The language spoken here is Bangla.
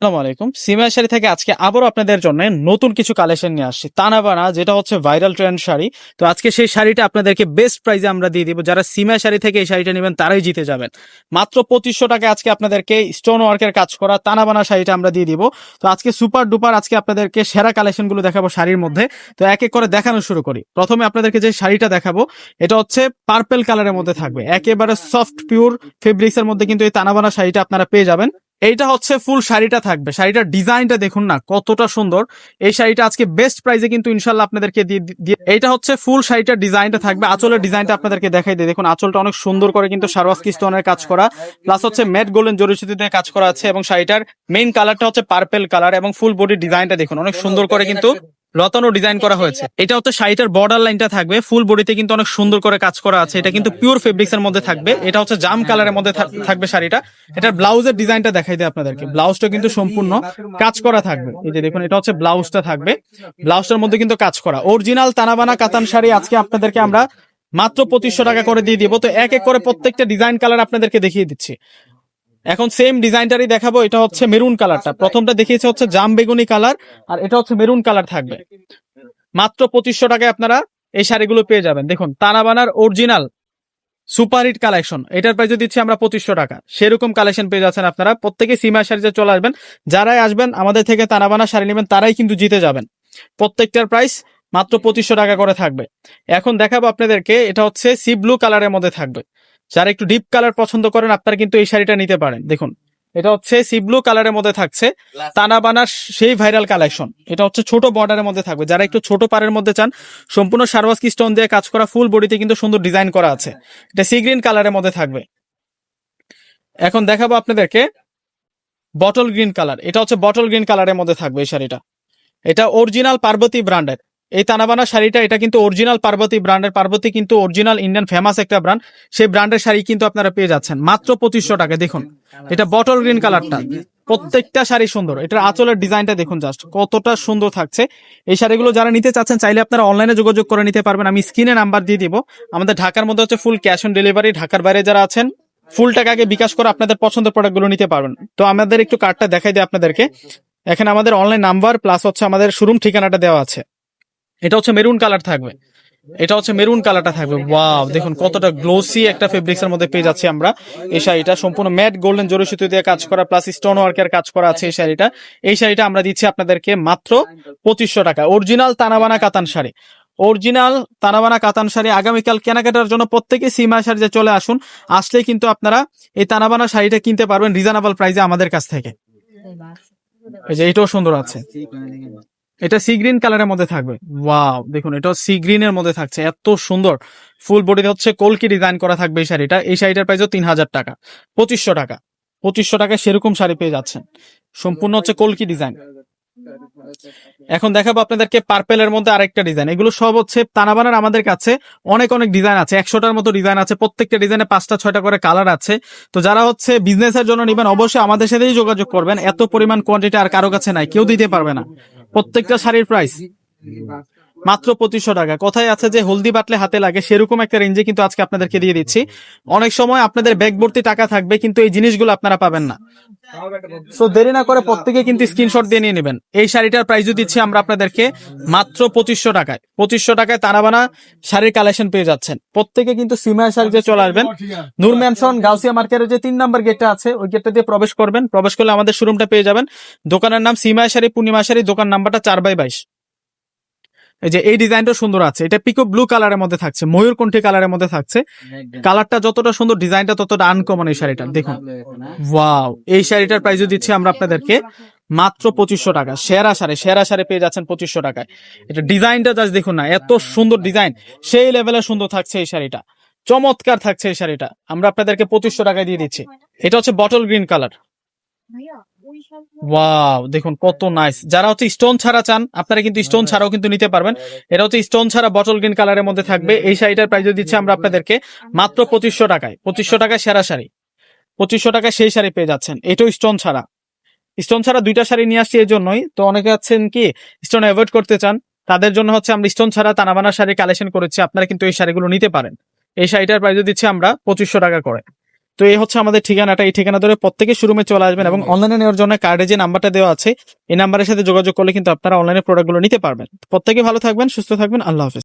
আসসালামু আলাইকুম। সিমিয়া শাড়ি থেকে আজকে আবারও আপনাদের জন্য নতুন কিছু কালেকশন নিয়ে আসছি। তানাবানা, যেটা হচ্ছে ভাইরাল ট্রেন্ড শাড়ি। তো আজকে সেই শাড়িটা আপনাদেরকে বেস্ট প্রাইসে আমরা দিয়ে দিব। যারা সিমিয়া শাড়ি থেকে এই শাড়িটা নেবেন, তারাই জিতে যাবেন। মাত্র পঁচিশশো টাকা আজকে আপনাদেরকে স্টোন ওয়ার্কের কাজ করা তানাবানা শাড়িটা আমরা দিয়ে দিব। তো আজকে সুপার ডুপার আজকে আপনাদেরকে সেরা কালেকশনগুলো দেখাবো শাড়ির মধ্যে। তো এক এক করে দেখানো শুরু করি। প্রথমে আপনাদেরকে যে শাড়িটা দেখাবো, এটা হচ্ছে পার্পেল কালারের মধ্যে থাকবে। একেবারে সফট পিওর ফেব্রিক্স এর মধ্যে কিন্তু এই তানাবানা শাড়িটা আপনারা পেয়ে যাবেন। এইটা হচ্ছে ফুল শাড়িটা থাকবে। শাড়িটার ডিজাইনটা দেখুন না, কতটা সুন্দর। এই শাড়িটা আজকে বেস্ট প্রাইসে কিন্তু ইনশাল্লাহ আপনাদেরকে দিয়ে এইটা হচ্ছে ফুল শাড়িটার ডিজাইনটা থাকবে। আঁচলের ডিজাইনটা আপনাদেরকে দেখাই দিই। দেখুন, আচলটা অনেক সুন্দর করে কিন্তু সারওয়াজ কিস্তনের কাজ করা। প্লাস হচ্ছে ম্যাট গোল্ডেন জরিসুতি দিয়ে কাজ করা আছে এবং শাড়িটার মেইন কালারটা হচ্ছে পার্পেল কালার এবং ফুল বডি ডিজাইনটা দেখুন, অনেক সুন্দর করে কিন্তু লতানো ডিজাইন করা হয়েছে। এটা হচ্ছে শাড়িটার বর্ডার লাইনটা থাকবে। ফুল বডিতে কিন্তু অনেক সুন্দর করে কাজ করা আছে। এটা কিন্তু পিওর ফেব্রিক্স এর মধ্যে থাকবে। এটা হচ্ছে জাম কালারের মধ্যে থাক- থাকবে শাড়িটা। এটার ব্লাউজের ডিজাইনটা দেখাই দিই আপনাদেরকে। ব্লাউজটা কিন্তু সম্পূর্ণ কাজ করা থাকবে। এই যে দেখুন এটা হচ্ছে ব্লাউজটা থাকবে। ব্লাউজটার মধ্যে কিন্তু কাজ করা। অরিজিনাল তানাবানা কাতান শাড়ি আজকে আপনাদেরকে আমরা মাত্র পঁচিশশো টাকা করে দিয়ে দিব। তো এক এক করে প্রত্যেকটা ডিজাইন কালার আপনাদেরকে দেখিয়ে দিচ্ছি। এখন সেম ডিজাইনটারই দেখাবো, এটা হচ্ছে মেরুন কালারটা প্রথমটা দেখিয়েছে হচ্ছে জাম বেগুনি কালার আর এটা হচ্ছে মেরুন কালার থাকবে। মাত্র পঁচিশশো টাকায় আপনারা এই শাড়িগুলো পেয়ে যাবেন। দেখুন তানাবানার অরিজিনাল সুপার হিট কালেকশন এটার প্রাইস দিচ্ছি আমরা পঁচিশশো টাকা। সেরকম কালেকশন পেয়ে যাচ্ছেন আপনারা। প্রত্যেকে সীমা শাড়িতে চলে আসবেন। যারাই আসবেন, আমাদের থেকে তানাবানা শাড়ি নেবেন, তারাই কিন্তু জিতে যাবেন। প্রত্যেকটার প্রাইস মাত্র পঁচিশশো টাকা করে থাকবে। এখন দেখাবো আপনাদেরকে, এটা হচ্ছে সি ব্লু কালারের মধ্যে থাকবে। যারা একটু ডিপ কালার পছন্দ করেন আপনারা কিন্তু এই শাড়িটা নিতে পারেন। দেখুন এটা হচ্ছে সি ব্লু কালারের মধ্যে থাকছে তানাবানার সেই ভাইরাল কালেকশন এটা হচ্ছে ছোট বর্ডারের মধ্যে থাকবে। যারা একটু ছোট পাড়ের মধ্যে চান সম্পূর্ণ সারওয়াস্কি স্টোন দিয়ে কাজ করা ফুল বডিতে কিন্তু সুন্দর ডিজাইন করা আছে। এটা সি গ্রিন কালারের মধ্যে থাকবে। এখন দেখাবো আপনাদেরকে বটল গ্রিন কালার এটা হচ্ছে বটল গ্রিন কালারের মধ্যে থাকবে এই শাড়িটা। এটা অরিজিনাল পার্বতী ব্র্যান্ডের এই তানাবানা শাড়িটা, এটা কিন্তু অরিজিনাল পার্বতী ব্র্যান্ডের পার্বতী কিন্তু অরিজিনাল ইন্ডিয়ান ফেমাস একটা ব্র্যান্ড সেই ব্র্যান্ডের শাড়ি কিন্তু আপনারা পেয়ে যাচ্ছেন। মাত্র পঁচিশশো টাকা, দেখুন। এটা বটল গ্রিন কালারটা প্রত্যেকটা শাড়ি সুন্দর। এটার আঁচলের ডিজাইনটা দেখুন জাস্ট কতটা সুন্দর থাকছে। এই শাড়িগুলো যারা নিতে চাচ্ছেন, চাইলে আপনারা অনলাইনে যোগাযোগ করে নিতে পারবেন। আমি স্ক্রিনে নাম্বার দিয়ে দিব। আমাদের ঢাকার মধ্যে হচ্ছে ফুল ক্যাশ অন ডেলিভারি ঢাকার বাইরে যারা আছেন ফুল টাকাকে বিকাশ করে আপনাদের পছন্দের প্রোডাক্টগুলো নিতে পারবেন। তো আমাদের একটু কার্ডটা দেখাই দিই আপনাদেরকে। এখানে আমাদের অনলাইন নাম্বার প্লাস হচ্ছে আমাদের শোরুম ঠিকানাটা দেওয়া আছে। এটা হচ্ছে মেরুন কালার থাকবে। এটা হচ্ছে মেরুন কালারটা থাকবে। ওয়াও দেখুন কতটা গ্লোসি একটা ফেব্রিক্স এর মধ্যে পেয়ে যাচ্ছি আমরা। এই শাড়িটা সম্পূর্ণ ম্যাট গোল্ডেন জরি সুতো দিয়ে কাজ করা প্লাস স্টোন ওয়ার্কের কাজ করা আছে এই শাড়িটা। এই শাড়িটা আমরা দিচ্ছি আপনাদেরকে মাত্র পঁচিশশো টাকা। অরিজিনাল তানাবানা কাতান শাড়ি। অরিজিনাল তানাবানা কাতান শাড়ি আগামীকাল কেনাকাটার জন্য প্রত্যেকে সীমা শাড়িতে চলে আসুন। আসলে কিন্তু আপনারা এই তানাবানা শাড়িটা কিনতে পারবেন রিজনেবল প্রাইসে আমাদের কাছ থেকে। এই যে এটাও সুন্দর আছে। এটা সি গ্রিন কালারের মধ্যে থাকবে। ওয়াও দেখুন এটা সি গ্রিন এর মধ্যে থাকছে, এত সুন্দর। ফুল বডিতে হচ্ছে কলকি ডিজাইন করা থাকবে এই শাড়িটা। এই শাড়িটার প্রাইসও তিন হাজার টাকা, পঁচিশশো টাকা। পঁচিশশো টাকায় সেরকম শাড়ি পেয়ে যাচ্ছেন। সম্পূর্ণ হচ্ছে কলকি ডিজাইন এখন দেখাবো আপনাদেরকে পার্পেলের মধ্যে আরেকটা ডিজাইন এগুলো সব হচ্ছে তানাবানার আমাদের কাছে অনেক অনেক ডিজাইন আছে। একশোটার মতো ডিজাইন আছে। প্রত্যেকটা ডিজাইনে পাঁচটা, ছয়টা করে কালার আছে। তো যারা হচ্ছে বিজনেসের জন্য নিবেন, অবশ্যই আমাদের সাথেই যোগাযোগ করবেন। এত পরিমাণ কোয়ান্টিটি আর কারও কাছে নাই, কেউ দিতে পারবে না। প্রত্যেকটা শাড়ির প্রাইস মাত্র পঁচিশশো টাকা। কোথায় আছে যে, হলদি বাটলে হাতে লাগে, সেরকম একটা রেঞ্জে কিন্তু আজকে আপনাদেরকে দিয়ে দিচ্ছি। অনেক সময় আপনাদের ব্যাগ ভর্তি টাকা থাকবে, কিন্তু এই জিনিসগুলো আপনারা পাবেন না। তো দেরি না করে প্রত্যেকে কিন্তু স্ক্রিনশট দিয়ে নিয়ে নেবেন। এই শাড়িটার প্রাইসও দিচ্ছি আমরা আপনাদেরকে মাত্র পঁচিশশো টাকায়। পঁচিশশো টাকায় তারাবানা শাড়ির কালেকশন পেয়ে যাচ্ছেন। প্রত্যেকে কিন্তু সিমায় শাড়ি যে চলে আসবেন, নূর ম্যানশন গাউসিয়া মার্কেটের যে তিন নাম্বার গেটটা আছে, ওই গেটটা দিয়ে প্রবেশ করবেন। প্রবেশ করলে আমাদের শোরুমটা পেয়ে যাবেন। দোকানের নাম সিমায় শাড়ি, পূর্ণিমা শাড়ি, দোকান নাম্বারটা চার বাই বাইশ। এই যে এই ডিজাইনটা সুন্দর আছে। এটা পিকো ব্লু কালারের মধ্যে থাকছে ময়ূরকণ্ঠী কালারের মধ্যে থাকছে। কালারটা যতটা সুন্দর ডিজাইনটা ততটা আনকমন এই শাড়িটা দেখুন। ওয়াও এই শাড়িটার প্রাইস দিচ্ছি আমরা আপনাদেরকে মাত্র পঁচিশশো টাকা সেরা সারে সেরা সারে পেয়ে যাচ্ছেন পঁচিশশো টাকায়। এটা ডিজাইনটা জাস্ট দেখুন না এত সুন্দর ডিজাইন সেই লেভেলে সুন্দর থাকছে এই শাড়িটা। চমৎকার থাকছে এই শাড়িটা। আমরা আপনাদেরকে পঁচিশশো টাকায় দিয়ে দিচ্ছি। এটা হচ্ছে বটল গ্রিন কালার ওয়াও দেখুন কত নাইস যারা হচ্ছে স্টোন ছাড়া চান আপনারা কিন্তু স্টোন ছাড়াও কিন্তু নিতে পারবেন। এটা হচ্ছে স্টোন ছাড়া বটল গ্রিন কালারের মধ্যে থাকবে। এই শাড়িটার প্রাইস দিচ্ছি আমরা আপনাদেরকে মাত্র পঁচিশশো টাকায় পঁচিশশো টাকায় সেরা শাড়ি। পঁচিশশো টাকায় সেই শাড়ি পেয়ে যাচ্ছেন। এটাও স্টোন ছাড়া। স্টোন ছাড়া দুইটা শাড়ি নিয়ে আসছি এই জন্যই তো অনেকে আছেন কি স্টোন অ্যাভয়েড করতে চান তাদের জন্য হচ্ছে আমরা স্টোন ছাড়া তানাবানা শাড়ি কালেকশন করেছি। আপনারা কিন্তু এই শাড়িগুলো নিতে পারেন। এই শাড়িটার প্রাইস দিচ্ছি আমরা পঁচিশশো টাকা করে। তো এই হচ্ছে আমাদের ঠিকানাটা। এই ঠিকানা ধরে প্রত্যেকে শোরুমে চলে আসবেন এবং অনলাইনে নেওয়ার জন্য কার্ডে যে নাম্বারটা দেওয়া আছে এই নাম্বারের সাথে যোগাযোগ করলে কিন্তু আপনারা অনলাইনে প্রোডাক্টগুলো নিতে পারবেন। প্রত্যেকে ভালো থাকবেন সুস্থ থাকবেন আল্লাহ হাফেজ।